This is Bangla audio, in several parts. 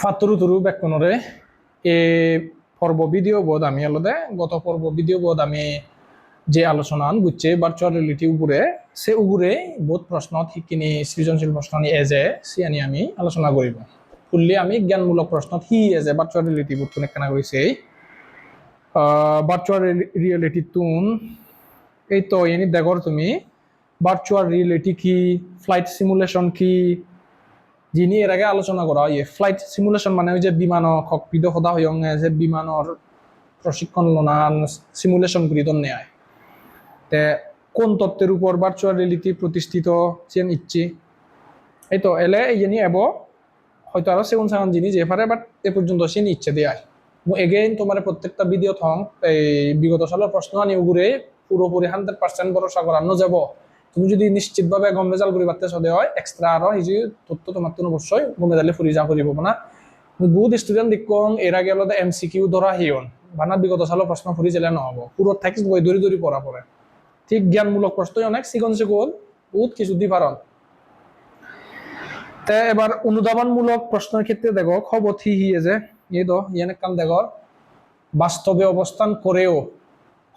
ফাতুরু তুরু বেকনরে এ পর্ব ভিডিও বোধ আমি আলাদা, গত পর্ব ভিডিও বোধ আমি যে আলোচনা গুচ্ছে ভার্চুয়াল রিয়েলিটি উপরে, সে উপরে বহুত প্রশ্ন শিকিনি সৃজনশীল প্রশ্ন এজে সি আনি আমি আলোচনা করিব। ফুললি আমি জ্ঞানমূলক প্রশ্ন হি এজে ভার্চুয়াল রিয়েলিটি বোধ কোনে কেনা কৰিছে ভার্চুয়াল রিয়েলিটি তুন, এই তো এনি দেখর তুমি। ভার্চুয়াল রিয়েলিটি কি ফ্লাইট সিমুলেশন কি যিনি এর আগে আলোচনা করা হয় ফ্লাইট সিমুলেশন মানে ওই যে বিমান ককপিট সদা হয়ং যে বিমানের প্রশিক্ষণ লনান সিমুলেশন করি তো নেয় তে কোন তত্ত্বের উপর ভার্চুয়াল রিয়েলিটি প্রতিষ্ঠিত চেন ইচ্ছি? এই তো, এলে এই জিনি এব, হয়তো আরও সেগুন সাগান জিনিস এফারে বাট এ পর্যন্ত সে ইচ্ছে দেয় এগেইন তোমার প্রত্যেকটা ভিডিও থং এই বিগত সালের প্রশ্ন আনি উগুরে পুরোপুরি হান্ড্রেড পার্সেন্ট ভরসা করানো যাব। তুমি যদি নিশ্চিতভাবে গম রেজাল্ট করি পারতে সদে হয় এক্সট্রা আরও এই যে তথ্য তোমার তো অবশ্যই গম রেজাল্টে ফুরি যা করিব না বহুত স্টুডেন্ট দেখুন এর আগে আলাদা এম সি কিউ ধরা হিয়ন বানা বিগত সালের প্রশ্ন ফুরি জেলে নহব। পুরো থাকি বই ধরি ধরি পড়া পড়ে ঠিক জ্ঞানমূলক প্রশ্নই অনেক সিকন সিকন বহুত কিছু দি পারন তে এবার অনুধাবনমূলক প্রশ্নের ক্ষেত্রে দেখো খবর থি হিয়ে যে ইয়ে তো ইয়ানে কান দেখো বাস্তবে অবস্থান করেও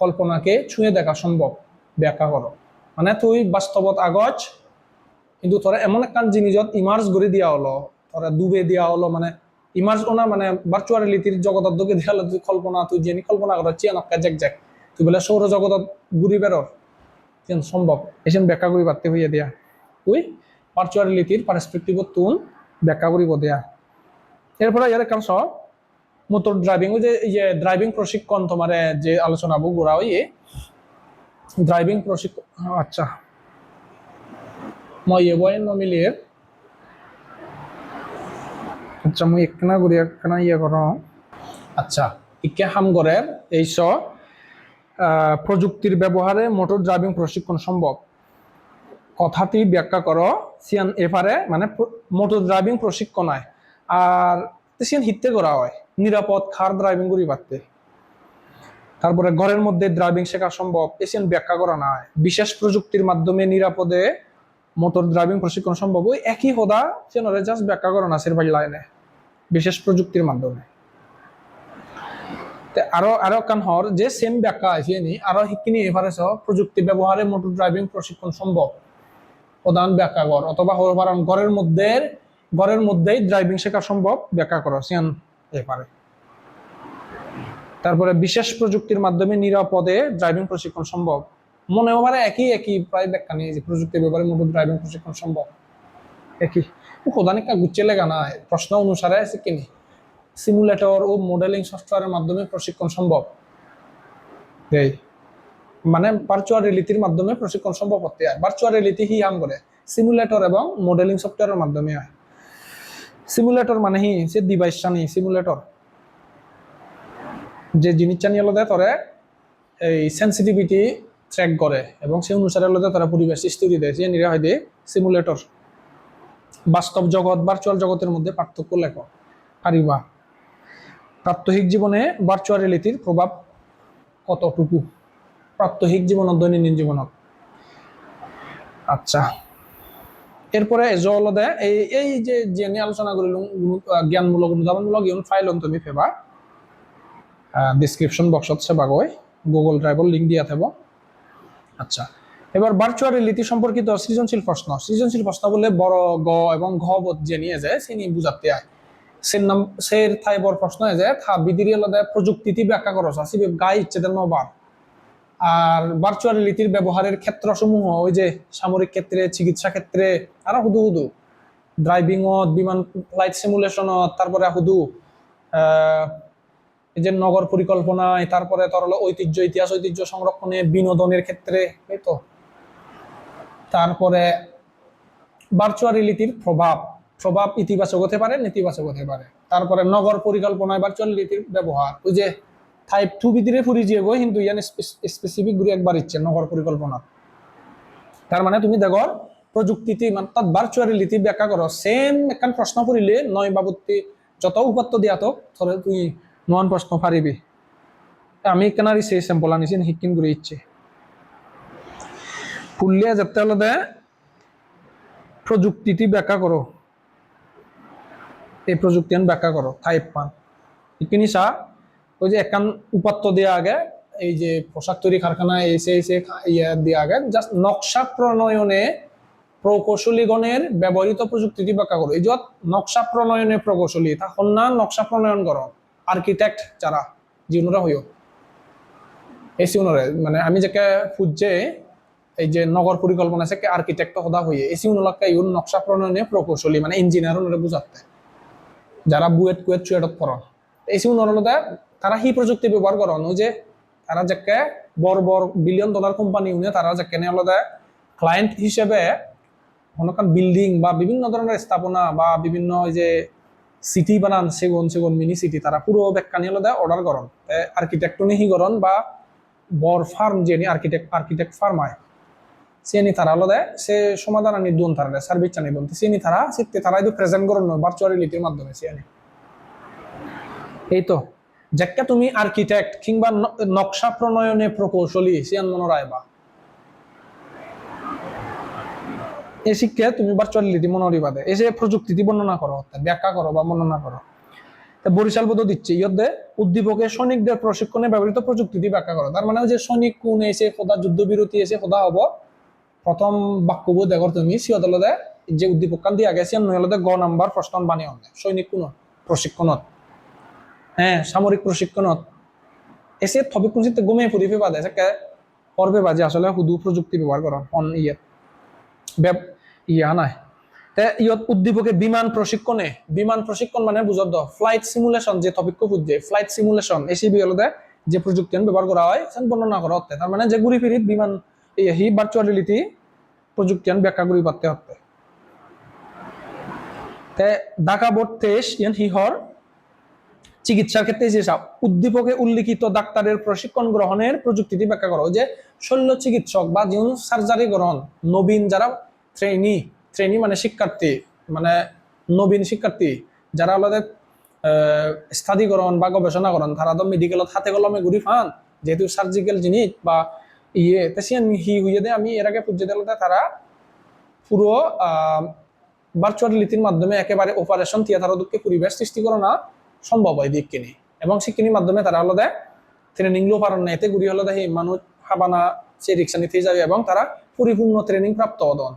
কল্পনাকে ছুঁয়ে দেখা সম্ভব ব্যাখ্যা করো মানে তুই বাস্তবত আগজ, কিন্তু তোরা এমন একখান জিনিসত ইমার্জ করে দিয়া হলো, তোরা ডুবে দিয়া হলো মানে ইমার্জ ওনা মানে ভার্চুয়াল রিয়েলিটির জগতত দকে দিয়া হলো, তুই কল্পনা, তুই জেনি কল্পনা কর চিয়ানক্কা জ্যাক জ্যাক তুই বলে সৌর জগতত ঘুরি বেরোর যেন সম্ভব এসেন ব্যাখ্যা করি পারতে হইয়া দিয়া। তুই ভার্চুয়াল রিয়েলিটির পারস্পেক্টিভত তুন ব্যাখ্যা করিব দিয়া। এরপরে ইয়ার কারণ সব মোটর ড্রাইভিং যে ড্রাইভিং প্রশিক্ষণ তোমার যে আলোচনা বু গোড়া ওই ড্রাইভিং প্রশিক্ষণ আচ্ছা। মই এ বয় নমিলিয়ে আচ্ছা মই একখানা করি একখানা ইয়ে কর আচ্ছা ইকে হামগরের এইস আহ, প্রযুক্তির ব্যবহারে মোটর ড্রাইভিং প্রশিক্ষণ সম্ভব কথাটি ব্যাখ্যা করো সিয়ান এফারে মানে মোটর ড্রাইভিং প্রশিক্ষণ হয় আর সিয়ান হিতে করা হয়। নিরাপদ খার ড্রাইভিং করি পারতে তারপরে ঘরের মধ্যে ড্রাইভিং শেখা সম্ভব এসিয়ান ব্যাখ্যা করা না হয় বিশেষ প্রযুক্তির মাধ্যমে নিরাপদে মোটর ড্রাইভিং প্রশিক্ষণ সম্ভব। ওই একই হদা সেনরে জাস্ট ব্যাখ্যা করা না সের লাইনে। বিশেষ প্রযুক্তির মাধ্যমে। আরও আরও কান হর, যে সেম ব্যাখ্যা আছে নি আরও শিখিনি এবারে সহ প্রযুক্তি ব্যবহারে মোটর ড্রাইভিং প্রশিক্ষণ সম্ভব। প্রধান ব্যাখ্যা কর অথবা পারেন ঘরের মধ্যে, ঘরের মধ্যেই ড্রাইভিং শেখা সম্ভব, ব্যাখ্যা করো সিয়ান এপারে তারপরে বিশেষ প্রযুক্তির মাধ্যমে নিরাপদে ড্রাইভিং প্রশিক্ষণ সম্ভব। মনে হয় একই একই প্রায় ব্যাখ্যা নিয়ে যে প্রযুক্তির ব্যাপারে মোটর ড্রাইভিং প্রশিক্ষণ সম্ভব। একই। প্রধানিকা গুচ্ছে লেগা না, প্রশ্ন অনুসারে আছে কিনি সিমুলেটর ও মডেলিং সফটওয়্যারের মাধ্যমে প্রশিক্ষণ সম্ভব। এই। মানে ভার্চুয়াল রিয়েলিটির মাধ্যমে প্রশিক্ষণ সম্ভব হতে হয়। ভার্চুয়াল রিয়েলিটি হি হাম করে। সিমুলেটর এবং মডেলিং সফটওয়্যারের মাধ্যমে হয়। সিমুলেটর মানে হি, সে ডিভাইস চানি সিমুলেটর যে জিনিসটা নিয়ে আলাদা তোরে এই সেন্সিটিভিটি ট্র্যাক করে এবং সেই অনুসারে আলাদা তারা পরিবেশ স্থিতি দেয়। যে নিরা হয় সিমুলেটর বাস্তব জগৎ ভার্চুয়াল জগতের মধ্যে পার্থক্য লেখ, পারিবা। প্রাত্যহিক জীবনে ভার্চুয়াল রিয়েলিটির প্রভাব কতটুকু? প্রাত্যহিক জীবনত দৈনন্দিন জীবনত। আচ্ছা। এরপরে জলদে এই এই যে যে আলোচনা করিলাম জ্ঞানমূলক, অনুধাবনমূলক, ইউন ফাইল তুমি ফেবা ডিসক্রিপশন বক্সত সেবা গৈ গুগল ড্রাইভর লিঙ্ক দিয়া থাকব। আচ্ছা এবার ভার্চুয়াল রিয়েলিটি সম্পর্কিত সৃজনশীল প্রশ্ন। সৃজনশীল প্রশ্ন বলে বড়, গ এবং ঘ বোধ যে নিয়ে যায়, সে নিয়ে বুঝাতে আয় সের নাম সের থাই বড় প্রশ্ন হয়ে যায়, থা বিদিরি আলাদা প্রযুক্তিটি ব্যাখ্যা করছ আসিবে গাই ইচ্ছে দেন নবার আর ভার্চুয়াল রিয়েলিটির ব্যবহারের ক্ষেত্রসমূহ, ওই যে সামরিক ক্ষেত্রে, চিকিৎসা ক্ষেত্রে, আরও হুদু হুদু। ড্রাইভিংত বিমান ফ্লাইট সিমুলেশনত তারপরে হুদু। এই যে নগর পরিকল্পনায়, তারপরে তোর হলো ঐতিহ্য, ইতিহাস ঐতিহ্য সংরক্ষণে বিনোদনের ক্ষেত্রে, এই তো। তারপরে ভার্চুয়াল রিয়েলিটির প্রভাব প্রভাব ইতিবাচক হতে পারে, নেতিবাচক হতে পারে। তারপরে নগর পরিকল্পনায় ভার্চুয়াল রিয়েলিটির ব্যবহার, ওই যে টাইপ টু ভিতরে ফুরি যে গো কিন্তু ইয়ান স্পেসিফিক গুলি একবার ইচ্ছে, নগর পরিকল্পনা। তার মানে তুমি দেখো, প্রযুক্তিতে মানে তাত ভার্চুয়াল রিয়েলিটি ব্যাখ্যা করো সেম একখান প্রশ্ন পড়িলে নয় বাবুতি যত উপাত্ত দিয়া তো তুই নন প্রশ্ন পারিবি আমি কেনারি সেই স্যাম্পল আনিছি শিকিন করে ইচ্ছে। ফুললিয়া যেতে হলে প্রযুক্তিটি ব্যাখ্যা করো। এই প্রযুক্তি ব্যাখ্যা করো টাইপ পান ইকিনি চা, ওই যে একান উপাত্ত দেওয়া আগে, এই যে পোশাক তৈরি কারখানায় এসে এসে ইয়ে দেওয়া আগে জাস্ট নকশা প্রণয়নে প্রকৌশলীগণের ব্যবহৃত প্রযুক্তিটি ব্যাখ্যা করো। এই যত নকশা প্রণয়নে প্রকৌশলী তখন না নকশা প্রণয়ন করো। আর্কিটেক্ট যারা যিনারা হইও এই সিউনরে মানে আমি যাকে খুঁজছে, এই যে নগর পরিকল্পনা আছে আর্কিটেক্ট সদা হইয়ে। এই সিউনলাকে ইউন নকশা প্রণয়নে প্রকৌশলী মানে ইঞ্জিনিয়ার ওনারে বুঝাতে। যারা বুয়েট কুয়েট চুয়েটত পড়ন এই সিউনরলতে তারা হি প্রযুক্তি ব্যবহার করন যে, তারা যাকে বড় বড় বিলিয়ন ডলার কোম্পানি উনি, তারা যাকে আলাদা ক্লায়েন্ট হিসেবে বিল্ডিং বা বিভিন্ন ধরনের স্থাপনা বা বিভিন্ন যে সিটি বানান, সেগুন সেগুন মিনি সিটি, তারা পুরো ব্যাখ্যা নিয়ে আলাদা অর্ডার করন আর্কিটেক্ট হি করন বা বড় ফার্ম যে আর্কিটেক্ট আর্কিটেক্ট ফার্ম হয় সিএনি তারা আলাদা সে সমাধান আনি দুন তারা সার্ভিস চানি দুন। সিএনি তারা সিতে তারা এই প্রেজেন্ট করন ভার্চুয়াল রিলিটির মাধ্যমে সিএনি এই তো যাকে তুমি আর্কিটেক্ট কিংবা নকশা প্রণয়নে প্রকৌশলী সিয়ান মনোরায় বা। এই শিক্ষা তুমি ভার্চুয়াল রিলিটি মনোরিবাদে এসে প্রযুক্তিটি বর্ণনা করো ব্যাখ্যা করো বা বর্ণনা করো। বরিশাল বোধ দিচ্ছে। ইয়দে উদ্দীপকে সৈনিকদের প্রশিক্ষণে ব্যবহৃত প্রযুক্তিটি ব্যাখ্যা করো। তার মানে যে সৈনিক কোন এসে খোদা যুদ্ধবিরতি এসে খোদা হব। প্রথম বাক্যবোধ দেখো তুমি সিয়দলদে যে উদ্দীপকান দিয়ে গেছে নয়লদে গ নাম্বার প্রশ্ন বানিয়ে অনে সৈনিক কোন? প্রশিক্ষণত। হ্যাঁ সামরিক প্রশিক্ষণত। এসে থবি কুঞ্চিতে গুমে ফুরিফে বাদে করবে বাজে আসলে হুদু প্রযুক্তি ব্যবহার করো। অন ইয়ে ইয়া নাই। ইয়ত উদ্দীপকে বিমান প্রশিক্ষণে বিমান প্রশিক্ষণ মানে বুঝত ফ্লাইট সিমুলেশন যে টপিক বুঝছে ফ্লাইট সিমুলেশন এসিবি হলদে যে প্রযুক্তি ব্যবহার করা হয়, সেন বর্ণনা করা হতে তার মানে যে ঘুরি ফিরিত বিমান হি ভার্চুয়াল রিয়েলিটি প্রযুক্তি ব্যাখ্যা করি পারতে হতে। তে ঢাকা বোর্ড তেইশ, ইয়ান হিহর চিকিৎসার ক্ষেত্রে যে উদ্দীপকে উল্লিখিত ডাক্তারের প্রশিক্ষণ গ্রহণের প্রযুক্তিটি ব্যাখ্যা করো যে, শল্য চিকিৎসক বা যেমন সার্জারি গ্রহণ নবীন যারা ট্রেনি ট্রেনি মানে শিক্ষার্থী মানে নবীন শিক্ষার্থী, যারা আলাদা স্টাডি করন বা গবেষণা করন, তারা তো মেডিকেলত হাতে কলমে ঘুরি ফান যেহেতু সার্জিক্যাল জিনিস বা ইয়ে তেসিয়ান হি হইয়ে আমি এর আগে পুজো দিলতে তারা পুরো ভার্চুয়াল নীতির মাধ্যমে একেবারে অপারেশন থিয়েটার দুঃখে পরিবেশ সৃষ্টি করো না। সম্ভব হয় দিক কিনি এবং শিক্ষিনীর মাধ্যমে তারা হলো দেয় ট্রেনিং লো পারেন না। এতে গুড়ি হলো দেয় মানুষ হাবানা সে রিক্সা নিতে যাবে এবং তারা পরিপূর্ণ ট্রেনিং প্রাপ্ত হদন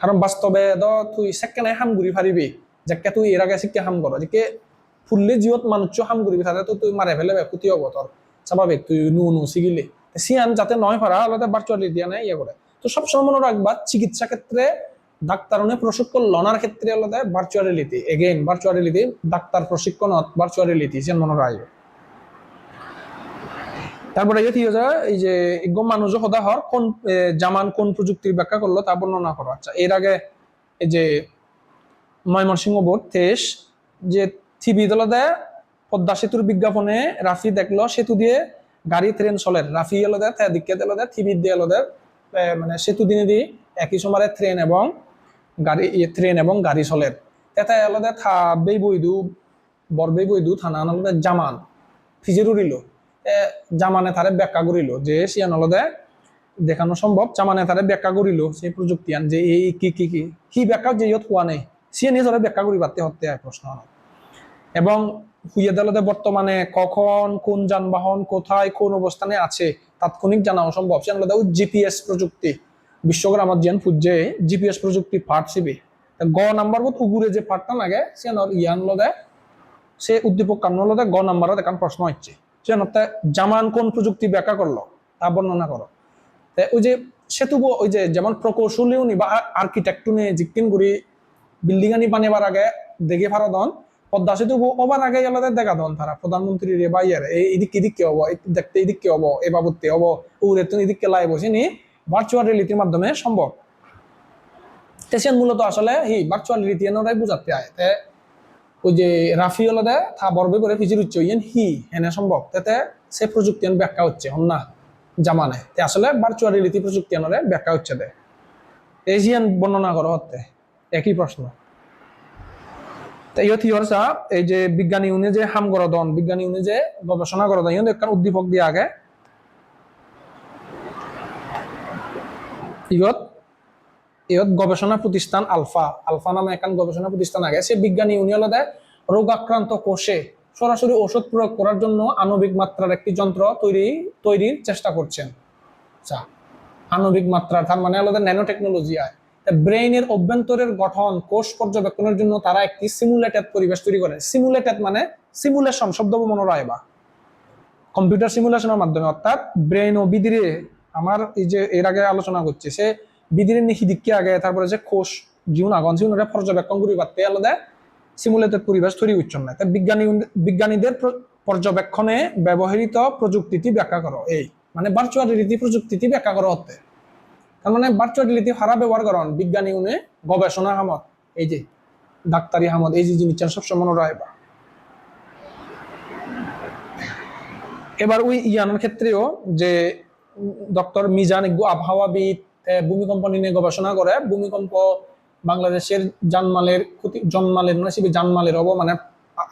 কারণ বাস্তবে দ, তুই সেকেন্ড হাম ঘুরি পারিবি যাকে তুই এর আগে শিক্ষা হাম করো যে ফুললে জিওত মানুষ হাম ঘুরিবি, তাহলে তো তুই মারে ফেলে ক্ষতি হব তোর। স্বাভাবিক, তুই নু নু শিখিলি সিয়ান যাতে নয় পারা, আলাদা ভার্চুয়ালি দিয়া নেই ইয়ে করে। তো সবসময় মনে রাখবা, চিকিৎসা ক্ষেত্রে ডাক্তারনে প্রশিক্ষণ লনার ক্ষেত্রে আলাদা virtual reality again virtual reality doctor প্রশিক্ষণ ভার্চুয়াল রিয়েলিটি সে মনে রাখবে তারপরে হয়ে যায় এই যে একদম মানুষ সদা হর কোন জামান কোন প্রযুক্তির ব্যাখ্যা করল তা বর্ণনা করো। আচ্ছা এর আগে এই যে ময়মনসিংহ বোর্ড তেইশ যে থিবি দলদে পদ্মা সেতুর বিজ্ঞাপনে রাফি দেখল সেতু দিয়ে গাড়ি ট্রেন চলে রাফি এলো দে দিকে দিল দে থিবি দিয়ে এলো দে এ, মানে সেতু দিনে দি একই সময়ে ট্রেন এবং গাড়ি ট্রেন এবং গাড়ি চলে। তেতে এলো দে থা বেই বইদু বরবেই বইদু থানা আনলদে জামান, ফিজের উড়িল জামানে তারে ব্যাখ্যা করিল যে, সিয়ান হলদে দেখানো সম্ভব। জামানে তারে ব্যাখ্যা করিল সেই প্রযুক্তি আন যে এই কি কি কি কি ব্যাখ্যা যে ইয়ত হওয়া নেই। সিয়ে নিজরে ব্যাখ্যা করি পারতে হতে হয় প্রশ্ন। এবং হুইয়ে দেলদে বর্তমানে কখন, কোন যানবাহন, কোথায়, কোন অবস্থানে আছে, তাৎক্ষণিক জানা অসম্ভব সে আলাদা জিপিএস প্রযুক্তি। বিশ্বকর আমার জিয়ান ফুজে জিপিএস প্রযুক্তি পার্ট সিবি গ নাম্বার বোধ উগুরে যে পার্টটা লাগে, সে ইয়ান লদে, সে উদ্দীপক কান্ন লদে গ নাম্বারত একান প্রশ্ন হচ্ছে। সে নতে জামান কোন প্রযুক্তি ব্যাখ্যা করল, তা বর্ণনা করো। ওই যে সেতু ওই যে যেমন প্রকৌশলীও নি বা আর্কিটেক্টু নিয়ে জিকিন করি বিল্ডিং আনি বানাবার আগে দেখে ফারা দন, পদ্মা সেতু ওবার আগে এলাদের দেখা দন তারা প্রধানমন্ত্রী রে বা ইয়ার, এই এদিক এদিক কে হব দেখতে এদিক কে হব, এ বাবদতে হব ও রেতন এদিক কে লাই বসে নি ভার্চুয়াল রিয়েলিটির মাধ্যমে সম্ভব। তেসিয়ান মূলত আসলে হি ভার্চুয়াল রিয়েলিটি এনরাই বুঝাতে আয়। তে ওই যে রাফি হলদে থা বরবে করে ফিজির উচ্চ ইয়েন হি এনে সম্ভব। তাতে সে প্রযুক্তি আন ব্যাখ্যা হচ্ছে, হন না? জামানে তে আসলে ভার্চুয়াল রিয়েলিটি প্রযুক্তি আনরে ব্যাখ্যা হচ্ছে দে। এজিয়ান বর্ণনা করো হতে, একই প্রশ্ন। হিয়র চা এই যে বিজ্ঞানী উনি যে হাম করো দন বিজ্ঞানী উনি যে গবেষণা করো দন ইয়ন একখান উদ্দীপক দিয়ে আগে। ইয়ত ইহত গবেষণা প্রতিষ্ঠান আলফা আলফা নামে একখান গবেষণা প্রতিষ্ঠান আগে। সে বিজ্ঞানী, উনি হলো রোগ আক্রান্ত কোষে সরাসরি ওষুধ প্রয়োগ করার জন্য আণবিক মাত্রার একটি যন্ত্র তৈরি, তৈরির চেষ্টা করছেন। আচ্ছা আণবিক মাত্রা তার মানে হলো ন্যানো টেকনোলজি আয়। ব্রেইনের অভ্যন্তরের গঠন, কোষ পর্যবেক্ষণের জন্য তারা একটি সিমুলেটেড পরিবেশ তৈরি করে। সিমুলেটেড মানে সিমুলেশন শব্দ মনে রায় বা কম্পিউটার সিমুলেশনের মাধ্যমে, অর্থাৎ ব্রেন ও বিদিরে আমার এই যে এর আগে আলোচনা করছে, সে বিদিরে নিহি দিককে আগে, তারপরে যে কোষ জীবন আগন জীবনের পর্যবেক্ষণ করি পারতে আলাদা সিমুলেটেড পরিবেশ তৈরি করছেন না। তাই বিজ্ঞানী, বিজ্ঞানীদের পর্যবেক্ষণে ব্যবহৃত প্রযুক্তিটি ব্যাখ্যা করো, এই মানে ভার্চুয়াল রিয়েলিটি প্রযুক্তিটি ব্যাখ্যা করো হতে তার মানে ভার্চুয়াল রিয়েলিটি হারা ব্যবহার করেন বিজ্ঞানী উনি গবেষণা হামত এই যে ডাক্তারি হামত এই যে জিনিস সবসময় মনে রাখবা এবার ওই ইয়ানের ক্ষেত্রেও যে ডক্টর মিজান আবহাওয়াবিদ ভূমিকম্প নিয়ে গবেষণা করে। ভূমিকম্প বাংলাদেশের জানমালের ক্ষতি জন্মালের নসিবে জানমালের হব মানে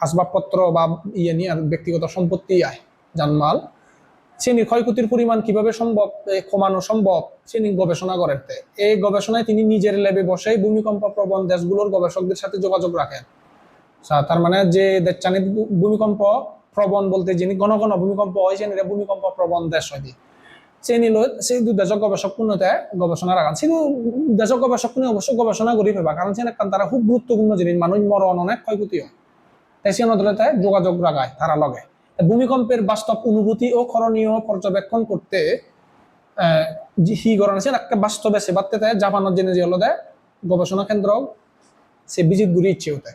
আসবাবপত্র বা ইয়ে নিয়ে আর ব্যক্তিগত সম্পত্তি আয় জানমাল। শ্রেণি ক্ষয়ক্ষতির পরিমাণ কীভাবে সম্ভব কমানো সম্ভব শ্রেণি গবেষণা করেন এই গবেষণায় তিনি নিজের ল্যাবে বসেই ভূমিকম্প প্রবণ দেশগুলোর গবেষকদের সাথে যোগাযোগ রাখেন। আচ্ছা, তার মানে যে দেশচানি ভূমিকম্প প্রবণ বলতে যিনি ঘন ঘন ভূমিকম্প হয় সেন ভূমিকম্প প্রবণ দেশ হয়। নিল সেই দু দেশক গবেষক কোনতে গবেষণা রাখান সেই দেশক গবেষক কোনে অবশ্যই গবেষণা করি ফেবা কারণ একখান তারা খুব গুরুত্বপূর্ণ জিনিস মানুষ মরণ অনেক ক্ষয়ক্ষতি হয়। তাই সে নদলতে যোগাযোগ রাখায় তারা লগে ভূমিকম্পের বাস্তব অনুভূতি ও করণীয় পর্যবেক্ষণ করতে হি গরণ আছে একটা বাস্তবে সে বাড়তে তাই জাপানের জেনে যে হলো দেয় গবেষণা কেন্দ্র সে বিজিত ঘুরি ইচ্ছে হতে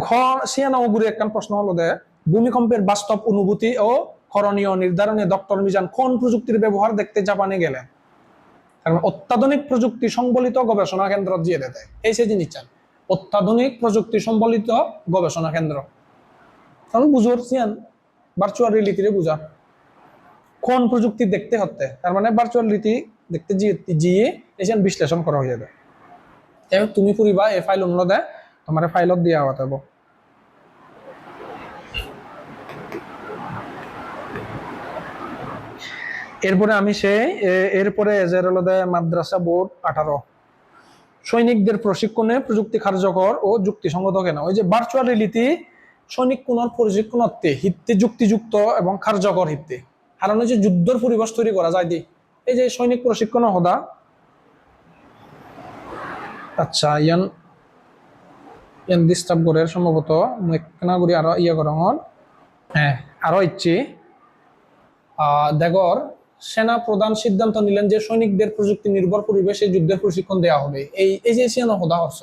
ঘর সিয়ানা গুরি একখান প্রশ্ন হলো দে ভূমিকম্পের বাস্তব অনুভূতি ও করণীয় নির্ধারণে ডক্টর মিজান কোন প্রযুক্তির ব্যবহার দেখতে জাপানে গেলেন? কারণ অত্যাধুনিক প্রযুক্তি সম্বলিত গবেষণা কেন্দ্র দিয়ে দেয়। এই সে জিনিস চান। অত্যাধুনিক প্রযুক্তি সম্বলিত গবেষণা কেন্দ্র। কারণ বুঝোর সিয়ান ভার্চুয়াল রিয়েলিটিরে বুঝা। কোন প্রযুক্তি দেখতে হতে তার মানে ভার্চুয়াল রীতি দেখতে জিয়ে এসেন বিশ্লেষণ করা হয়ে যাবে এবার তুমি ফুরিবা এই ফাইল অন্য দেয়, তোমার ফাইলত দিয়া হওয়া এরপরে আমি সে এরপরে মাদ্রাসা বোর্ড আঠারো। সৈনিকদের প্রশিক্ষণে প্রযুক্তি কার্যকর ও যুক্তিসঙ্গত কেন? ওই যে ভার্চুয়াল রিয়েলিটি সৈনিক কোন প্রশিক্ষণত্বে হিত্তে যুক্তিযুক্ত এবং কার্যকর হিত্তে কারণ যে যুদ্ধের পরিবেশ তৈরি করা যায় দি এই যে সৈনিক প্রশিক্ষণ হদা। আচ্ছা ইয়ান ইয়ান ডিস্টার্ব সম্ভবত মই কেনা করি আরও ইয়ে করঙর। হ্যাঁ আরও ইচ্ছি। দেখর সেনা প্রধান সিদ্ধান্ত নিলেন যে সৈনিকদের প্রযুক্তি নির্ভর পরিবেশে যুদ্ধের প্রশিক্ষণ দেওয়া হবে। এই এই যে সিয়ান হদা হর্ষ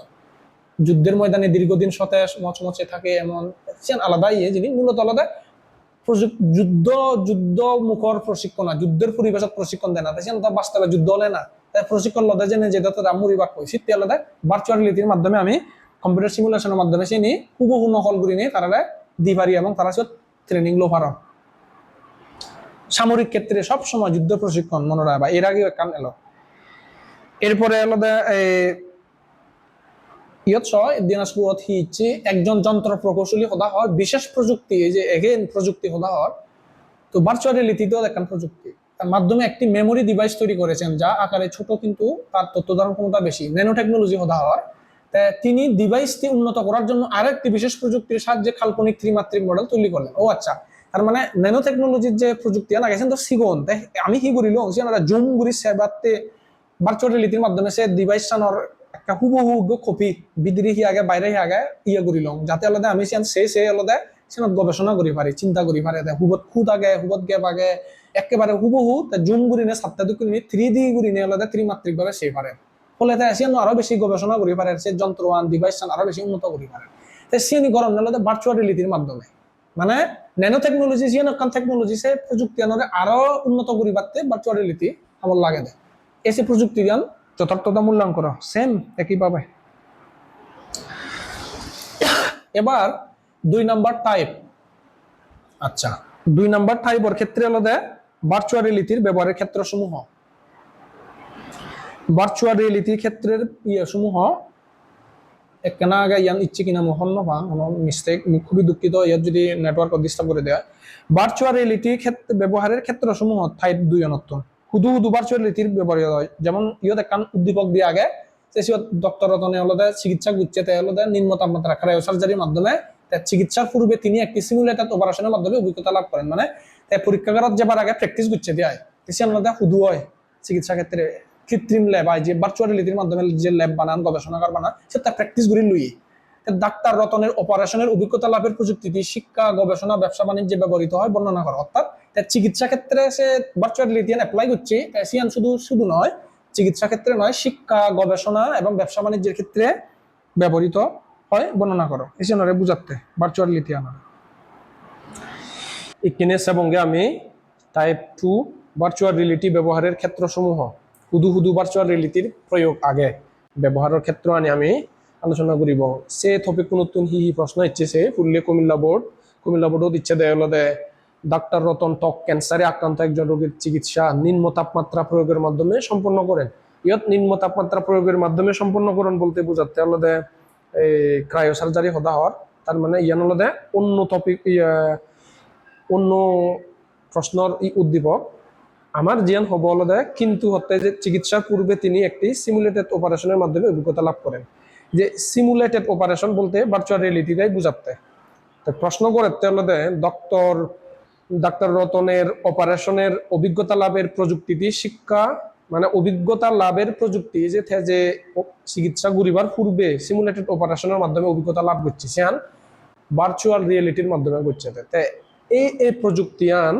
যুদ্ধের ময়দানে দীর্ঘদিন সতেজ, মচমচে থাকে এমন সিয়ান আলাদা ইয়ে যিনি মূলত আলাদা। যুদ্ধ যুদ্ধ মুখর প্রশিক্ষণ না যুদ্ধের পরিবেশত প্রশিক্ষণ দেয় না। তাই তো বাস্তবে যুদ্ধ হলে না। তাই প্রশিক্ষণ লদে জেনে যেটা তো রামুরি বাক কইছি তে আলাদা ভার্চুয়াল রিয়েলিটির মাধ্যমে আমি কম্পিউটার সিমুলেশনের মাধ্যমে সে নিয়ে হুবহু নকল করি নিয়ে তারা দি পারি এবং তারা সব ট্রেনিং লো পারো। সামরিক ক্ষেত্রে সব সময় যুদ্ধ প্রশিক্ষণ, মনে রাখবা এর আগেও কান এলো। এরপরে হি একজন যন্ত্র প্রকৌশলী হদা হয় বিশেষ প্রযুক্তি, এই যে এগেন প্রযুক্তি হদা হয় তো ভার্চুয়াল রিয়েলিটিতেও দেখান প্রযুক্তি। তার মাধ্যমে একটি মেমোরি ডিভাইস তৈরি করেছেন, যা আকারে ছোট কিন্তু তার তথ্য ধারণ ক্ষমতা বেশি ন্যানো টেকনোলজি হদা তা তিনি ডিভাইসটি উন্নত করার জন্য আরেকটি বিশেষ প্রযুক্তির সাহায্যে কাল্পনিক ত্রিমাত্রিক মডেল তৈরি করলেন। ও আচ্ছা তার মানে ন্যানো টেকনোলজির যে প্রযুক্তি লাগাইছেন তো সিগন আমি কি করিল জুম গুরি সেবাতে ভার্চুয়াল রিয়েলিটির মাধ্যমে সে ডিভাইস চানোর একটা হুবহু কপি বিদ্রি হি আগে, বাইরে হি আগে ইয়ে করিল, যাতে আলাদা আমি সিয়ান সে সে আলাদা সিয়ান গবেষণা করি পারি, চিন্তা করি পারে হুবত খুদ আগে, হুবত গেপ আগে, একেবারে হুবহু তা জুম গুরি নে, সাতটা দুই করি থ্রি ডি গুরি নে, আলাদা ত্রিমাত্রিক ভাবে সে পারে। ফলে তাই সিয়ান আরও বেশি গবেষণা করি পারে, সে যন্ত্রয়ান ডিভাইস আরও বেশি উন্নত করি পারে। তাই সিয়ানি গরম ভার্চুয়াল রিয়েলিটির মাধ্যমে। মানে ন্যানো টেকনোলজি জিয়ান কান টেকনোলজি সে প্রযুক্তি আনরে আরও উন্নত করি পারতে ভার্চুয়াল রিয়েলিটি আমার লাগে দেয় এসে প্রযুক্তি জ্ঞান যথার্থতা মূল্যায়ন করো। সেম একইভাবে এবার দুই নাম্বার টাইপ আচ্ছা দুই নাম্বার টাইপের ক্ষেত্রে আলাদা ভার্চুয়াল রিয়েলিটির ব্যবহারের ক্ষেত্র সমূহ ভার্চুয়াল রিয়েলিটির ক্ষেত্রের ইয়ে সমূহ একখানা আগে ইয়ান ইচ্ছে কিনা মোহন নভা আমার মিস্টেক খুবই দুঃখিত, ইয়াত যদি নেটওয়ার্ক ডিস্টার্ব করে দেয়। ভার্চুয়াল রিয়েলিটি ক্ষেত্রে ব্যবহারের ক্ষেত্র সমূহ টাইপ দুই অনত্তন শুধু শুধু ভার্চুয়াল রিয়েলিটির ব্যবহার হয়। যেমন ইয়ত একখান উদ্দীপক দিয়ে আগে ডক্টর রতনে হলদে চিকিৎসা গুচ্ছে, তে হলদে নিম্ন তাপমাত্রা ক্রায়ো সার্জারির মাধ্যমে চিকিৎসার পূর্বে তিনি একটি সিমুলেটেড অপারেশনের মাধ্যমে অভিজ্ঞতা লাভ করেন মানে পরীক্ষাগারত যাবার আগে প্র্যাকটিস গুচ্ছে দেয় তেসি হলদে শুধু হয় চিকিৎসা ক্ষেত্রে কৃত্রিম ল্যাব হয় যে ভার্চুয়াল রিলিটির মাধ্যমে যে ল্যাব বানান গবেষণাগার বানান সেটা প্র্যাকটিস করে লুই ডাক্তার রতনের অপারেশনের অভিজ্ঞতা লাভের প্রযুক্তিটি শিক্ষা, গবেষণা, ব্যবসা বাণিজ্যে ব্যবহৃত হয়, বর্ণনা করা। অর্থাৎ তে চিকিৎসা ক্ষেত্রে সে ভার্চুয়াল রিলিটিয়ান অ্যাপ্লাই করছে সিয়ান শুধু শুধু নয়, চিকিৎসা ক্ষেত্রে নয়, শিক্ষা, গবেষণা এবং ব্যবসা বাণিজ্যের ক্ষেত্রে ব্যবহৃত হয়, বর্ণনা করো। এসে বুঝাতে ভার্চুয়াল লিথিয়ান ইকিনে সেবঙ্গে আমি টাইপ টু ভার্চুয়াল রিয়েলিটি ব্যবহারের ক্ষেত্রসমূহ। হুদু হুদু ভার্চুয়াল রিয়েলিটির প্রয়োগ আগে। ব্যবহারের ক্ষেত্র আনি আমি আলোচনা করিব। সে টপিক নতুন হি হি প্রশ্ন ইচ্ছেছে ফুললে কুমিল্লা বোর্ড কুমিল্লা বোর্ডত ইচ্ছে দেয় হলদে ডাক্তার রতন ত্বক ক্যান্সারে আক্রান্ত একজন রোগীর চিকিৎসা নিম্ন তাপমাত্রা প্রয়োগের মাধ্যমে সম্পন্ন করেন। ইয়ত নিম্ন তাপমাত্রা প্রয়োগের মাধ্যমে সম্পন্ন করেন বলতে বোঝাতে হলদে এই ক্রায়ো সার্জারি হদা হওয়ার। তার মানে ইয়ান হলদে অন্য টপিক অন্য প্রশ্নর ই উদ্দীপক আমার জিয়ান হব হলদে কিন্তু হতে যে চিকিৎসার পূর্বে তিনি একটি সিমুলেটেড অপারেশনের মাধ্যমে অভিজ্ঞতা লাভ করেন। যে সিমুলেটেড অপারেশন বলতে ভার্চুয়াল রিয়েলিটিটাই বুঝাতে। তো প্রশ্ন করতে হলদে ডক্টর ডাক্তার রতনের অপারেশনের অভিজ্ঞতা লাভের প্রযুক্তিটি, শিক্ষা মানে অভিজ্ঞতা লাভের প্রযুক্তি যে যে চিকিৎসা করিবার পূর্বে সিমুলেটেড অপারেশনের মাধ্যমে অভিজ্ঞতা লাভ করছে সেখান ভার্চুয়াল রিয়েলিটির মাধ্যমে করছে। এই এই প্রযুক্তি আন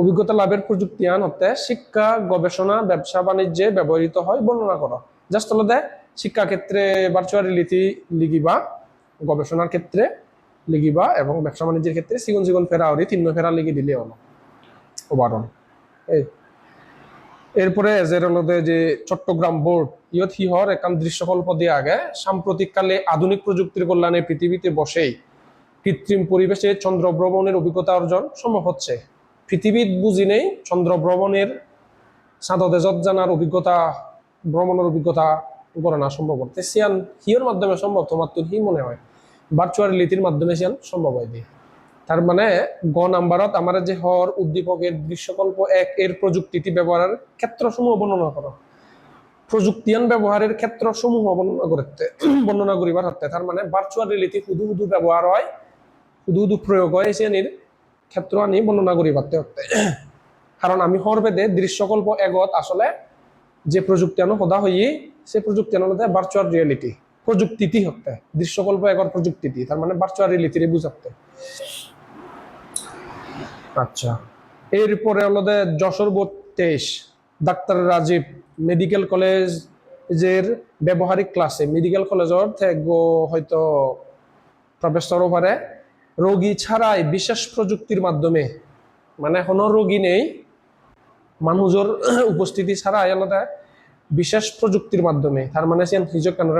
অভিজ্ঞতা লাভের প্রযুক্তি আন হতে শিক্ষা, গবেষণা, ব্যবসা বাণিজ্যে ব্যবহৃত হয়, বর্ণনা করা। জাস্ট হলো শিক্ষা ক্ষেত্রে ভার্চুয়াল রিয়েলিটি লিগিবা, গবেষণার ক্ষেত্রে লিগিবা এবং ব্যবসা বাণিজ্যের ক্ষেত্রে সিগুন সিগুন ফেরা হরি তিন্ন ফেরা লিখে দিলে হলো। ওভারঅল এই। এরপরে হলো যে চট্টগ্রাম বোর্ড ইয়ত হিহর একান দৃশ্যকল্প দিয়ে আগে, সাম্প্রতিককালে আধুনিক প্রযুক্তির কল্যাণে পৃথিবীতে বসেই কৃত্রিম পরিবেশে চন্দ্র ভ্রমণের অভিজ্ঞতা অর্জন সম্ভব হচ্ছে। পৃথিবীত বুঝি নেই চন্দ্র ভ্রমণের সাদদেজত জানার অভিজ্ঞতা, ভ্রমণের অভিজ্ঞতা গণনা সম্ভব হতে সিয়ান হিওর মাধ্যমে সম্ভব, তোমার তো হি মনে হয়। ভার্চুয়াল রিলিটির মাধ্যমে সিয়ান সম্ভব হয় দিয়ে তার মানে গ নাম্বারত আমার যে হর, উদ্দীপকের দৃশ্যকল্প এক, এর প্রযুক্তিটি ব্যবহারের ক্ষেত্রসমূহ বর্ণনা করো। প্রযুক্তিয়ান ব্যবহারের ক্ষেত্রসমূহ বর্ণনা করতে, বর্ণনা করিবার হতে তার মানে ভার্চুয়াল রিয়েলিটি শুধু শুধু ব্যবহার হয় শুধু শুধু প্রয়োগ হয় সেনির ক্ষেত্র আনি বর্ণনা করি পারতে হতে কারণ আমি হরবেদে দৃশ্যকল্প এগত আসলে যে প্রযুক্তি আনো সদা হই সে প্রযুক্তি আনো ভার্চুয়াল রিয়েলিটি প্রযুক্তিটি হতে, দৃশ্যকল্প এগর প্রযুক্তিটি তার মানে ভার্চুয়াল রিয়েলিটি বুঝাতে আচ্ছা এরপরে হলো যশোর বোর্ড তেইশ ডাক্তার রাজীব মেডিকেল কলেজের ব্যবহারিক ক্লাসে মেডিকেল কলেজর হয়তো প্রফেসরও পারে রোগী ছাড়াই বিশেষ প্রযুক্তির মাধ্যমে মানে কোনো রোগী নেই, মানুষের উপস্থিতি ছাড়া আলাদা বিশেষ প্রযুক্তির মাধ্যমে, তার মানে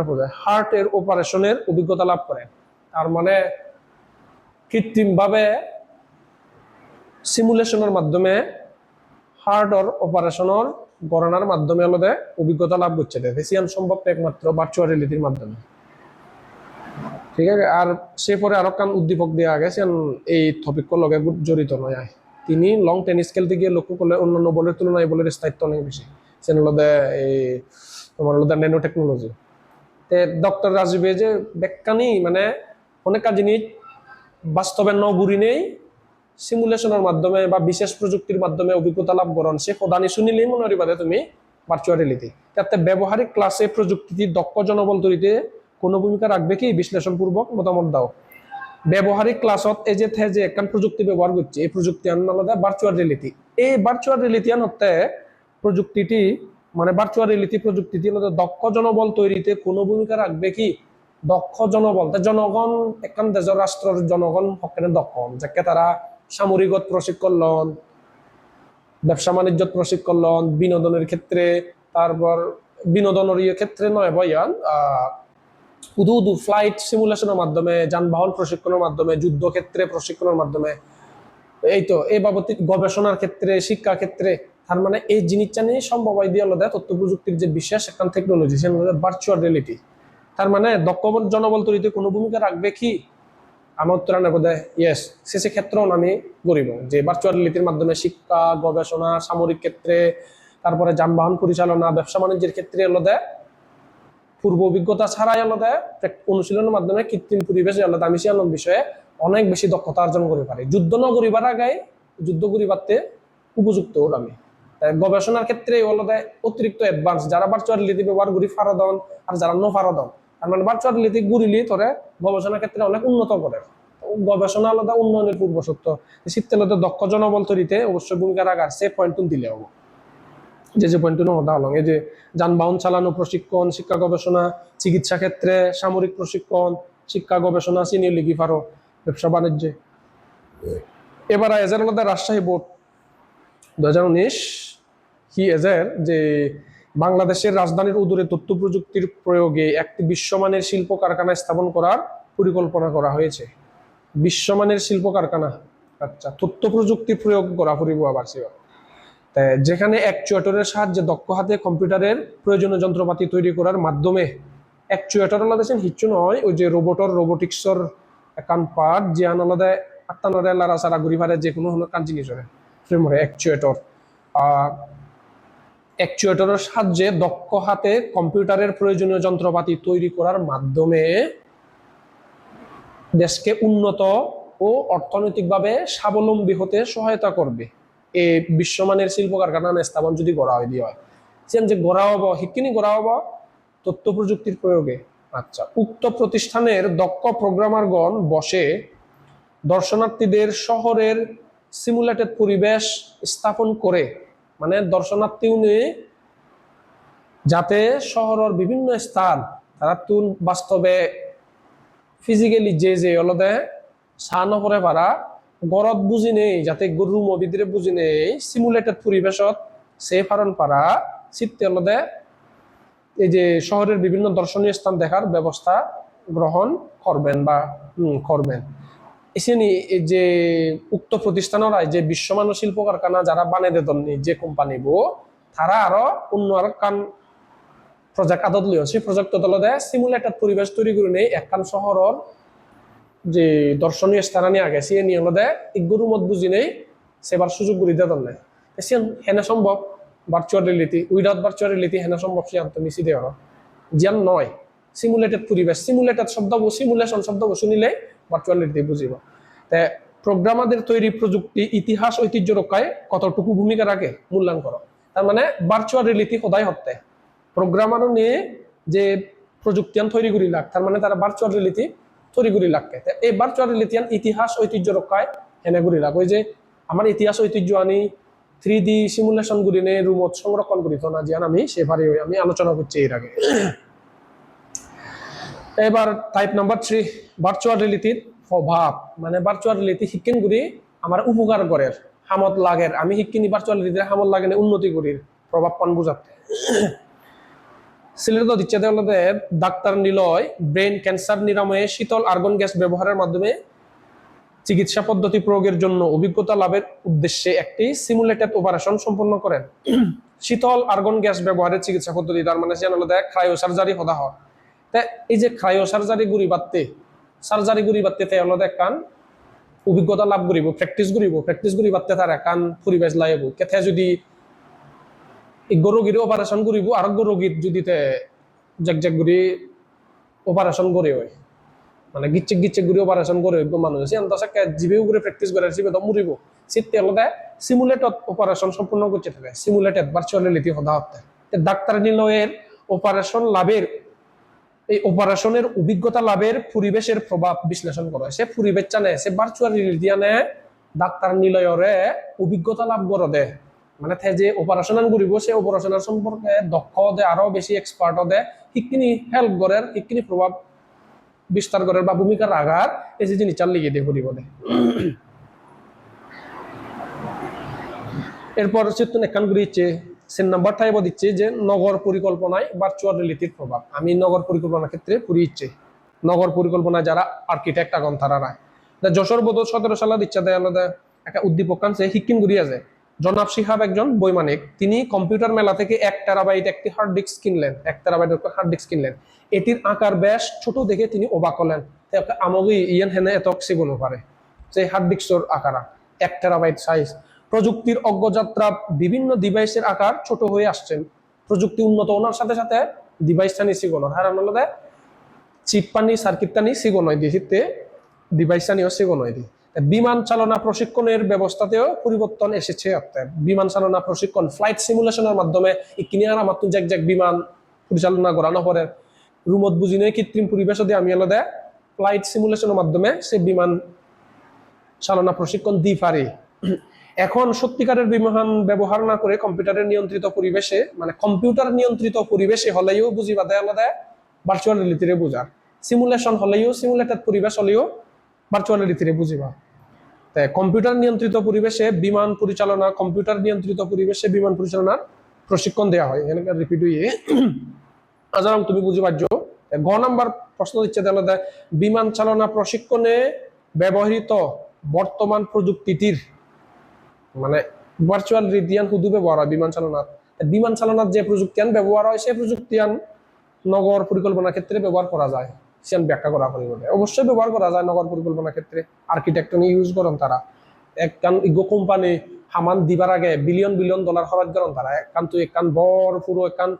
বোঝায় হার্টের অপারেশনের অভিজ্ঞতা লাভ করে। তার মানে কৃত্রিমভাবে সিমুলেশনের মাধ্যমে হার্টর অপারেশনের গণনার মাধ্যমে আমাদের অভিজ্ঞতা লাভ করছে। সম্ভব একমাত্র ভার্চুয়াল রিয়েলিটির মাধ্যমে। ঠিক আছে? আর সে পরে আরও কান উদ্দীপক দেওয়া গেছে এই টপিক লগে জড়িত নয়। তিনি লং টেনিস খেলতে গিয়ে লক্ষ্য করলে অন্যান্য বলের তুলনায় বলের স্থায়িত্ব অনেক বেশি। সে হলো এই তোমার হলো ন্যানো টেকনোলজি তে ডক্টর রাজীবে যে বেকানি মানে অনেক জিনিস বাস্তবে ন বুড়ি নেই সিমুলেশনের মাধ্যমে বা বিশেষ প্রযুক্তির মাধ্যমে অভিজ্ঞতা লাভ করন। সে প্রধানী শুনিলেই মনে হরিবা যে তুমি ভার্চুয়াল রিয়েলিটি তাতে ব্যবহারিক ক্লাসে প্রযুক্তিটি দক্ষ জনবল তৈরিতে কোনো ভূমিকা রাখবে কি? বিশ্লেষণপূর্বক মতামত দাও। ব্যবহারিক ক্লাসত এই যে যে একখান প্রযুক্তি ব্যবহার করছে, এই প্রযুক্তি আলাদা ভার্চুয়াল রিয়েলিটি এই ভার্চুয়াল রিয়েলিটি আনতে প্রযুক্তিটি মানে ভার্চুয়াল রিয়েলিটি প্রযুক্তিটি দক্ষ জনবল তৈরিতে কোনো ভূমিকা রাখবে কি? দক্ষ জনবল। জনগণ, একখান দেশের রাষ্ট্রের জনগণ হকেনে দক্ষ যাকে তারা সামরিকত প্রশিক্ষণ লন, ব্যবসা বাণিজ্যত প্রশিক্ষণ লন, বিনোদনের ক্ষেত্রে, তারপর বিনোদনের ইয়ে ক্ষেত্রে নয় বয়ান উদু উদু ফ্লাইট সিমুলেশনের মাধ্যমে, যানবাহন প্রশিক্ষণের মাধ্যমে, যুদ্ধক্ষেত্রে প্রশিক্ষণের মাধ্যমে, এই তো, এই বাবদ গবেষণার ক্ষেত্রে শিক্ষা ক্ষেত্রে, তার মানে এই জিনিসটা নিয়ে সম্ভব হয় দিয়ে আলাদা তথ্য প্রযুক্তির যে বিশেষ একটা টেকনোলজি সেটা ভার্চুয়াল রিয়েলিটি তার মানে দক্ষ জনবল তৈরিতে কোনো ভূমিকা রাখবে কি? আমার উত্তরানে বোধ হয় ইয়েস শেষে ক্ষেত্রেও আমি গরিব। যে ভার্চুয়াল রিয়েলিটির মাধ্যমে শিক্ষা, গবেষণা, সামরিক ক্ষেত্রে, তারপরে যানবাহন পরিচালনা ব্যবসা বাণিজ্যের ক্ষেত্রে আলাদা পূর্ব অভিজ্ঞতা ছাড়াই আলাদা অনুশীলনের মাধ্যমে কৃত্রিম পরিবেশে আমি সে বিষয়ে অনেক বেশি দক্ষতা অর্জন করে পারে। যুদ্ধ ন করিবার আগে যুদ্ধ করিবারতে উপযুক্ত হল আমি। গবেষণার ক্ষেত্রে আলাদা অতিরিক্ত অ্যাডভান্স যারা ভার্চুয়াল রিয়েলিটি ব্যবহার করি, ফারাদন, আর যারা ন ফারাদন, তার মানে ভার্চুয়াল গুরিলি তোরে গবেষণার ক্ষেত্রে অনেক উন্নত করে। গবেষণা আলাদা উন্নয়নের পূর্ব সত্য শীতকালে দক্ষ জনবল তৈরিতে অবশ্যই ভূমিকা রাখার সে পয়েন্ট দিলে হব যে যে পয়েন্ট হতা হলো এই যে যানবাহন চালানো প্রশিক্ষণ, শিক্ষা গবেষণা, চিকিৎসা ক্ষেত্রে সামরিক প্রশিক্ষণ, শিক্ষা গবেষণা সিনিয়র লিগি ফারো ব্যবসা বাণিজ্যে এবার এজের মধ্যে রাজশাহী বোর্ড দু হাজার উনিশ কি এজের যে বাংলাদেশের রাজধানীর উদূরে তথ্য প্রযুক্তির প্রয়োগে একটি বিশ্বমানের শিল্প কারখানা স্থাপন করার পরিকল্পনা করা হয়েছে বিশ্বমানের শিল্প কারখানা আচ্ছা তথ্য প্রযুক্তি প্রয়োগ করা পরিব আবার সেবা। যেখানে অ্যাকচুয়েটরের সাহায্যে দক্ষ হাতে কম্পিউটারের প্রয়োজনীয় যন্ত্রপাতি তৈরি করার মাধ্যমে অ্যাকচুয়েটর আলাদা হিচ্ছু নয়, ওই যে রোবটর, রোবোটিক্সর একান পার্ট যে আলাদা আত্মানরে লারা সারা ঘুরি ফারে যে কোনো কান হয় ফ্রেমরে অ্যাকচুয়েটর অ্যাকচুয়েটরের সাহায্যে দক্ষ হাতে কম্পিউটারের প্রয়োজনীয় যন্ত্রপাতি তৈরি করার মাধ্যমে দেশকে উন্নত ও অর্থনৈতিকভাবে স্বাবলম্বী হতে সহায়তা করবে। বিশ্বমানের শিল্প কারখানা স্থাপন যদি গড়া হয়, দিয়ে হয়। যে গড়া হব শিক্ষিনী গড়া হব তথ্য প্রযুক্তির প্রয়োগে। আচ্ছা উক্ত প্রতিষ্ঠানের দক্ষ প্রোগ্রামারগণ বসে দর্শনার্থীদের শহরের সিমুলেটেড পরিবেশ স্থাপন করে মানে দর্শনার্থী উনি যাতে শহরের বিভিন্ন স্থান, তারা তুন বাস্তবে ফিজিক্যালি যে যে অলদে চা নপৰে পাৰা গড়ত বুজি নেই, যাতে গরু মবিদিৰে বুজি নেই সিমুলেটেড পরিবেশত সে ফারণ পারা চিত্তে অলদে এই যে শহরের বিভিন্ন দর্শনীয় স্থান দেখার ব্যবস্থা গ্রহণ করবেন বা করবেন এসেনি যে উক্ত প্রতিষ্ঠানরা যে বিশ্বমান্য শিল্প কারখানা যারা বানিয়ে দেতনি যে কোম্পানি বো তারা আরও অন্য আর কান প্রজেক্ট আদত লিও সেই প্রজেক্ট তলতে সিমুলেটেড পরিবেশ তৈরি করে নেই একখান শহরের যে দর্শনীয় স্থানে আগে সে নিয়ে হলো দেয় ইগুরু মত বুঝি নেই, সেবার সুযোগ করে দেয় না সে হেনে সম্ভব virtual reality without virtual reality হেনে সম্ভব, সে আন্ত মিশি দেওয়ার জিয়ান নয় সিমুলেটেড পরিবেশ সিমুলেটেড শব্দ সিমুলেশন শব্দ শুনিলে ভার্চুয়াল রিয়েলিটি বুঝিব। তে প্রোগ্রামারদের তৈরি প্রযুক্তি, ইতিহাস, ঐতিহ্য রক্ষায় কতটুকু ভূমিকা রাখে, মূল্যায়ন করো। তার মানে ভার্চুয়াল রিয়েলিটি সদায় হতে প্রোগ্রামারও নিয়ে যে প্রযুক্তিয়ান তৈরি করি লাগ তার মানে তারা ভার্চুয়াল রিয়েলিটি তৈরি করি লাগকে এই ভার্চুয়াল রিয়েলিটিয়ান ইতিহাস ঐতিহ্য রক্ষায় হেনে করি লাগ। ওই যে আমার ইতিহাস ঐতিহ্য আনি থ্রি ডি সিমুলেশন গুলি নে রুমত সংরক্ষণ করি তো না জিয়ান আমি সেভাবে আমি আলোচনা করছি এর আগে। এবার টাইপ নাম্বার থ্রি ভার্চুয়াল রিয়েলিটির প্রভাব মানে ভার্চুয়াল রিয়েলিটি শিক্ষণ গুলি আমার উপকার করে হামত লাগের আমি শিক্ষিনী ভার্চুয়াল রিয়েলিটির হামত লাগে উন্নতি করির প্রভাব পান বুঝাতে সিলেট দিচ্ছে হলে ডাক্তার নিলয়, ব্রেন ক্যান্সার নিরাময়ে শীতল আর্গন গ্যাস ব্যবহারের মাধ্যমে চিকিৎসা পদ্ধতি প্রয়োগের জন্য অভিজ্ঞতা লাভের উদ্দেশ্যে একটি সিমুলেটেড অপারেশন সম্পন্ন করেন। শীতল আর্গন গ্যাস ব্যবহারের চিকিৎসা পদ্ধতি, তার মানে জানালো ক্রায়ো সার্জারি হদা হয়। তা এই যে ক্রায়ো সার্জারি গুড়ি বাড়তে সার্জারি গুড়ি বাড়তে তাই হলো কান অভিজ্ঞতা লাভ করিব প্র্যাকটিস করিব প্র্যাকটিস করি বাড়তে তার কান পরিবেশ লাইব কেথে যদি গরুগিরি অপারেশন করিব আরোগ্য রোগীর যদি জাক জাক গুড়ি অপারেশন করে হয়। মানে গিচ্ছে গিচ্ছে গুড়ি অপারেশন করে মানুষ। সে আন্তা সাকে জিবেও করে প্র্যাকটিস করে সিবে তো মরিব। সিতে আলাদা সিমুলেটেড অপারেশন সম্পূর্ণ করতে থাকে। সিমুলেটেড ভার্চুয়াল রিয়েলিটি হদা হতে ডাক্তার নিলয়ের অপারেশন লাভের, এই অপারেশনের অভিজ্ঞতা লাভের পরিবেশের প্রভাব বিশ্লেষণ করা। সে পরিবেশ জানে, সে ভার্চুয়াল রিয়েলিটি আনে, ডাক্তার নিলয়রে অভিজ্ঞতা লাভ করে দেয় মানে থে যে অপারেশন করিব সেই অপারেশনের সম্পর্কে দক্ষ দে আরও বেশি এক্সপার্ট দে শিক্ষিনী হেল্প করে শিক্ষিনী প্রভাব বিস্তার করে বা ভূমিকা রাখার এই যে জিনিস চাল লিখে দিয়ে করিব দে। এরপর চিত্তন একান দিচ্ছে সে নাম্বার টাইপ দিচ্ছে যে নগর পরিকল্পনায় ভার্চুয়াল রিয়েলিটির প্রভাব আমি নগর পরিকল্পনার ক্ষেত্রে পুরি ইচ্ছে নগর পরিকল্পনায় যারা আর্কিটেক্ট আগন তারা রায় যশোর বোধ সতেরো সালে দিচ্ছে দেয় আলাদা একটা উদ্দীপক কানছে হিকিন ঘুরি আছে। জনাব শিহাব একজন বৈমানিক। তিনি কম্পিউটার মেলা থেকে এক টেরাবাইট একটি হার্ড ডিস্ক কিনলেন। এক টেরাবাইট একটা হার্ড ডিস্ক কিনলেন। এটির আকার বেশ ছোট দেখে তিনি অবাক হলেন। আমাকে ইয়ান হেনে এত সিগুনো পারে। যে হার্ড ডিস্কর আকারা এক টেরাবাইট সাইজ প্রযুক্তির অগ্রযাত্রা বিভিন্ন ডিভাইসের আকার ছোট হয়ে আসছেন প্রযুক্তি উন্নত হওয়ার সাথে সাথে ডিভাইসটা নিয়ে সিগোনোর হার আমরা চিপ পানি সার্কিট টানি সিগোনয় দিয়ে হিতে ডিভাইসটা নিয়েও সিগোনয় দিয়ে বিমান চালনা প্রশিক্ষণের ব্যবস্থাতেও পরিবর্তন এসেছে বিমান চালনা প্রশিক্ষণ ফ্লাইট সিমুলেশনের মাধ্যমে ইকিনি আর আমার জ্যাক জ্যাক বিমান পরিচালনা করানো পরে রুমত বুঝি নয় কৃত্রিম পরিবেশ দিয়ে আমি আলাদা। ফ্লাইট সিমুলেশনের মাধ্যমে সে বিমান চালনা প্রশিক্ষণ দিই পারি। এখন সত্যিকারের বিমান ব্যবহার না করে কম্পিউটারের নিয়ন্ত্রিত পরিবেশে মানে কম্পিউটার নিয়ন্ত্রিত পরিবেশে হলেও বুঝি বাদে আলাদা ভার্চুয়াল রিয়েলিটিরে বোঝার। সিমুলেশন হলেও সিমুলেটেড পরিবেশ হলেও ভার্চুয়াল রিয়েলিটিরে বুঝিবা। কম্পিউটার নিয়ন্ত্রিত পরিবেশে বিমান পরিচালনা, কম্পিউটার নিয়ন্ত্রিত পরিবেশে বিমান পরিচালনার প্রশিক্ষণ দেওয়া হয়। এখানে রিপিট হইয়ে আজারাম, তুমি বুঝি পারছ? গ নাম্বার প্রশ্ন দিচ্ছে তাহলে বিমান চালনা প্রশিক্ষণে ব্যবহৃত বর্তমান প্রযুক্তিটির মানে ভার্চুয়াল রিদিয়ান শুধু ব্যবহার হয় বিমান চালনার। বিমান চালনার যে প্রযুক্তিয়ান ব্যবহার হয়, সেই প্রযুক্তিয়ান নগর পরিকল্পনার ক্ষেত্রে ব্যবহার করা যায়। সেন ব্যাখ্যা করা পরিবর্তে অবশ্যই ব্যবহার করা যায় নগর পরিকল্পনার ক্ষেত্রে। আর্কিটেক্টনি ইউজ করেন তারা। একখান ইগো কোম্পানি হামান দিবার আগে বিলিয়ন বিলিয়ন ডলার খরচ করেন তারা। একখান তো একখান বড়, পুরো একখান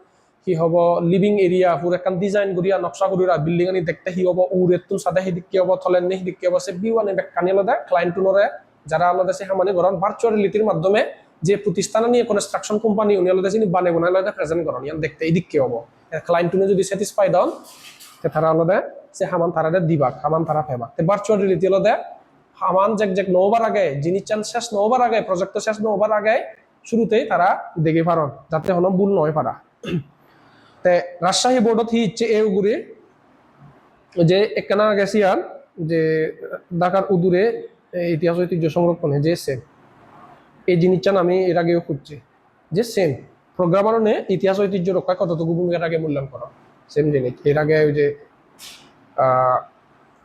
কি হব লিভিং এরিয়া পুরো একখান ডিজাইন করিয়া, নকশা করিয়া বিল্ডিং আনি দেখতে কি হব, উড়ে তুন সাদা সিদিক কি হব, থলেন নে সিদিক কি হব, সে বিওয়ানে ব্যাখ্যানি আলাদা। ক্লায়েন্ট টুনরে যারা আলাদা সে হামানি করেন। ভার্চুয়াল রিলিটির মাধ্যমে যে প্রতিষ্ঠান নিয়ে কনস্ট্রাকশন কোম্পানি উনি আলাদা যিনি বানে বানায় আলাদা প্রেজেন্ট করেন। ইয়ান দেখতে এদিক কি হব। ক্লায়েন্ট টুনে যদি স্যাটিসফাই দন তে তারা আলাদা সে হামান তারারে দিবাক হামান তারা ফেবাক ভার্চুয়াল রিলিটি আলাদা হামান জ্যাক জ্যাক নবার আগে, যিনি চান শেষ নবার আগে প্রজেক্ট শেষ নবার আগে, শুরুতেই তারা দেখে পারন যাতে হলো ভুল নয় পারা তে রাজশাহী বোর্ডত হি ইচ্ছে এ উগুরে, যে একখানা গেছি আর, যে ঢাকার উদূরে ইতিহাস ঐতিহ্য সংরক্ষণে, যে সেম এই জিনিসটা আমি এর আগেও খুঁজছি। যে সেম প্রোগ্রামার নে, ইতিহাস ঐতিহ্য রক্ষায় কতটুকু ভূমিকার আগে মূল্যায়ন করা। সেম জিনিস এর আগে ওই যে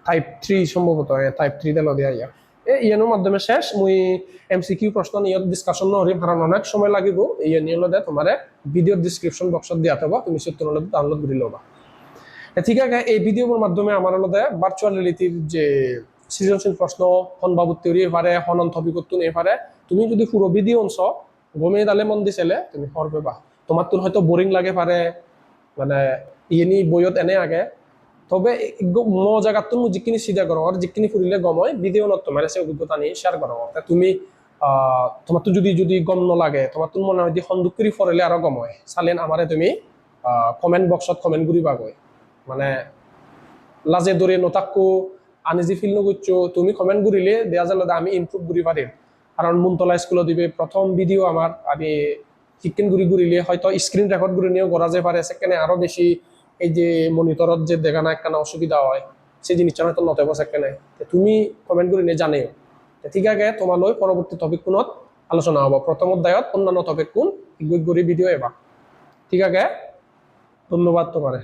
টাইপ থ্রি সম্ভবত টাইপ থ্রি দেন দিয়া ইয়া। এই ইয়ানোর মাধ্যমে শেষ, মুই এমসিকিউ প্রশ্ন নিয়ে ডিসকাশন নকরিম কারণ অনেক সময় লাগিব। এই নিয়ে লদে তোমার ভিডিওর ডিসক্রিপশন বক্সত দিয়া থাকব তুমি সত্য নলে ডাউনলোড করে লবা। এ, ঠিক আছে, এই ভিডিওর মাধ্যমে আমার লদে ভার্চুয়াল রিয়েলিটির যে সৃজনশীল প্রশ্ন হন বাবুত তৈরি পারে হনন থবিকত্তু নিয়ে পারে তুমি যদি পুরো ভিডিও অংশ গমে দালে মন দিছিলে তুমি হর পেবা তোমার তোর হয়তো বোরিং লাগে পারে মানে ইয়েনি বইয়ত এনে আগে, তবে ম জায়গাত তুমি যিখিনি চিধা আর যিখিনি ফুৰিলে গম হয় ভিডিও নত তোমাৰ সে অভিজ্ঞতা শেয়ার করো তা তুমি আহ তোমার তো যদি যদি গম নলাগে তোমার তো মনে হয় যে সন্দুক কৰি ফৰিলে আৰু গম হয়। চালেন আমাৰে তুমি কমেন্ট বক্সত কমেন্ট কৰিবা গৈ। মানে লাজে দৰে নতাকো আনি যি ফিল নগরছো তুমি কমেন্ট করিলে দেয়া যাবে আমি ইমপ্রুভ করি পারিম কারণ মুনতলা স্কুলত দিবে প্রথম ভিডিও আমার আমি শিক্ষণ ঘুরি ঘুরিলে হয়তো স্ক্রিন রেকর্ড করে নিয়েও করা যায় পারে সেখানে আরও বেশি এই যে মনিটরত যে দেখা না একখানা অসুবিধা হয়, সেই জিনিসটা হয়তো নতে বসে সেখানে তুমি কমেন্ট কৰি নিয়ে জানেও। ঠিক আছে, তোমালৈ পরবর্তী টপিক কোনত আলোচনা হব। প্রথম অধ্যায়ত অন্যান্য টপিক কোন? গরি ভিডিও এবার ঠিক আছে, ধন্যবাদ তোমারে